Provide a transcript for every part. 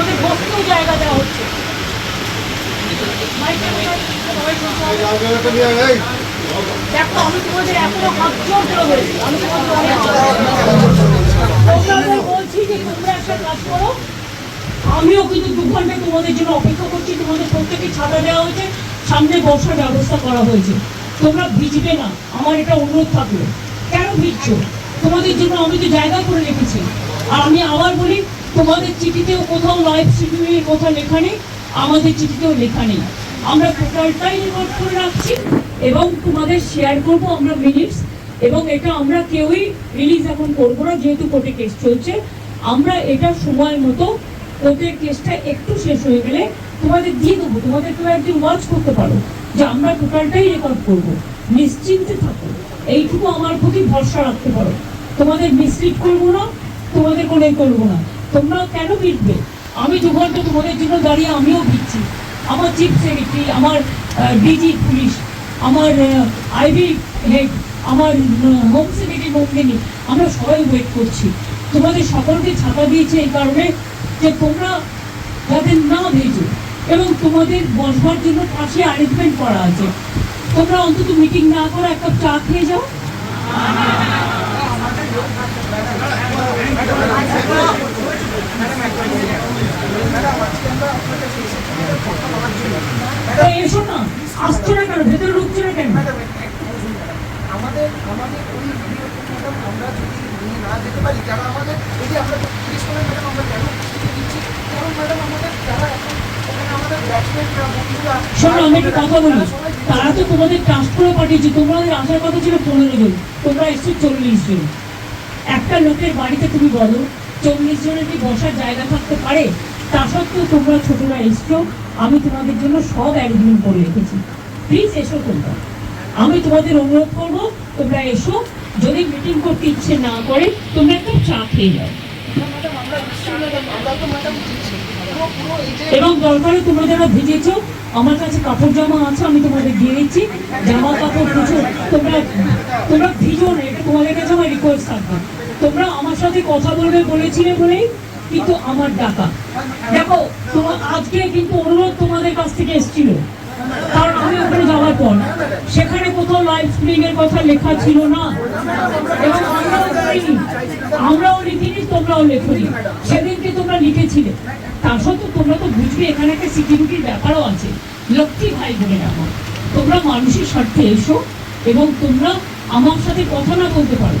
তোমাদের বসতেও জায়গা দেওয়া হচ্ছে। বলছি। যে একটা আমিও কিন্তু দু ঘণ্টা তোমাদের জন্য অপেক্ষা করছি। তোমাদের প্রত্যেকে ছাতা দেওয়া হয়েছে। সামনে বসার ব্যবস্থা করা হয়েছে। তোমরা ভিজবে না। আমার এটা অনুরোধ থাকল। কেন ভিজছো? তোমাদের জন্য আমি তো জায়গা করে রেখেছি। আর আমি আবার বলি তোমাদের চিঠিতেও কোথাও লাইভ শিডিউলের কথা লেখা নেই, আমাদের চিঠিতেও লেখা নেই। আমরা টোটালটাই রেকর্ড করে রাখছি এবং তোমাদের শেয়ার করব আমরা মিনিটস এবং এটা আমরা কেউই রিলিজ এখন করব না, যেহেতু কোর্টে কেস চলছে। আমরা এটা সময় মতো কোর্টের কেসটা একটু শেষ হয়ে গেলে তোমাদের দিয়ে দেবো, তোমাদের কেউ একদিন ওয়াচ করতে পারো যে আমরা টোটালটাই রেকর্ড করব। নিশ্চিন্তে থাকো, এইটুকু আমার প্রতি ভরসা রাখতে পারো। তোমাদের মিসলিড করব না, তোমাদের কোনো করব না। তোমরা কেন ভিড়বে? আমি দু ঘণ্টা তোমাদের জন্য দাঁড়িয়ে আমিও ভিড়ছি। আমার চিফ সেক্রেটারি, আমার ডিজি পুলিশ, আমার আইবি হেড, আমার হোম সেক্রেটারি নন্দিনী আমরা সবাই ওয়েট করছি। তোমাদের সকলকে ছাতা দিয়েছে এই কারণে যে তোমরা যাতে না ভেজো এবং তোমাদের বসবার জন্য পাশে অ্যারেঞ্জমেন্ট করা আছে। তোমরা অন্তত মিটিং না করে এক কাপ চা খেয়ে যাও। এই এসো না আসছে না কেন? ভেতরে ঢুকছে না কেন? আমাদের আমাদের ওই ম্যাডাম আমরা যদি নিয়ে না যেতে পারি যারা আমাদের এই আমরা জিজ্ঞেস করলাম ম্যাডাম আমরা কেন দিচ্ছি? কারণ ম্যাডাম আমাদের যারা এখন ওখানে আমাদের ব্যাটসম্যানরা বন্ধুরা শোনো আমি একটা কথা বলি। তারা তো তোমাদের ট্রাস্ট করে পাঠিয়েছে। তোমাদের আসার কথা ছিল পনেরো জন। তোমরা এসছো চল্লিশ জন। একটা লোকের বাড়িতে তুমি বলো চল্লিশ জনের কি বসার জায়গা থাকতে পারে? তা সত্ত্বেও তোমরা ছোটরা এসছো, আমি তোমাদের জন্য সব অ্যারেঞ্জমেন্ট করে রেখেছি। প্লিজ এসো তোমরা। আমি তোমাদের অনুরোধ করব, তোমরা এসো। যদি মিটিং করতে ইচ্ছে না করে, তোমরা একটা চা খেয়ে যাও এবং দরকারে তোমরা যারা ভিজেছো, আমার কাছে কাপড় জামা আছে, আমি তোমাদের দিয়ে দিচ্ছি। জামা কাপড় কিছু তোমরা তোমরা ভিজো না, এটা তোমাদের কাছে আমার রিকোয়েস্ট থাকবে। কথা বলবে বলেছিলে বলেই কিন্তু আমার ডাকা। দেখো তোমার আজকে কিন্তু অনুরোধ তোমাদের কাছ থেকে এসেছিল। কারণ আমি ওখানে যাওয়ার পর, সেখানে কোথাও লাইভ স্ট্রিমিং এর কথা লেখা ছিল না। এবং আমরাও করিনি। আমরাও লিখিনি, তোমরাও লেখনি। সেদিনকে তোমরা লিখেছিলে। তা সত্ত্বেও তোমরা তো বুঝবে, এখানে একটা সিকিউরিটির ব্যাপারও আছে। লক্ষ্মী ভাই বলে ডাকো তোমরা মানুষের স্বার্থে এসো এবং তোমরা আমার সাথে কথা না বলতে পারো।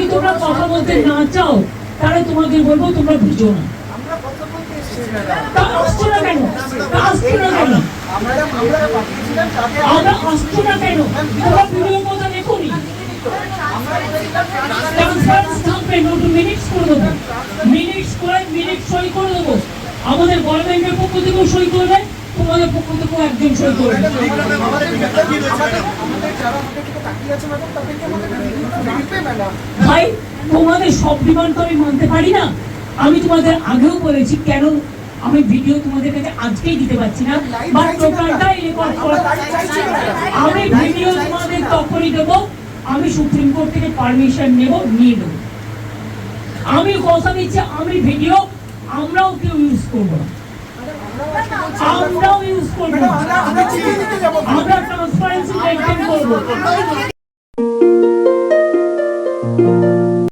বলতে না চাও তাহলে তোমাদের বলব তোমরা বুঝো না। আসছো কেন? আসছো কেন? আমরা আসছো কেন? তোমরা কথা আমাদের গভর্নমেন্টের পক্ষ থেকেও সই করবে তোমাদের পক্ষ থেকেও একজন সই ভাই, তোমাদের সব ডিমান্ড তো আমি মানতে পারি না। আমি তোমাদের আগেও বলেছি কেন আমি ভিডিও তোমাদের কাছে আজকেই দিতে পারছি না। বা টোটালটাই রেকর্ড। আমি ভিডিও তোমাদের তখনই দেবো। আমি সুপ্রিম কোর্ট থেকে পারমিশন নেব, নিয়ে দেবো আমি কথা দিচ্ছি, আমি ভিডিও আমরাও কেউ ইউজ করব না। আমরাও ইউজ করব ম্যাডাম না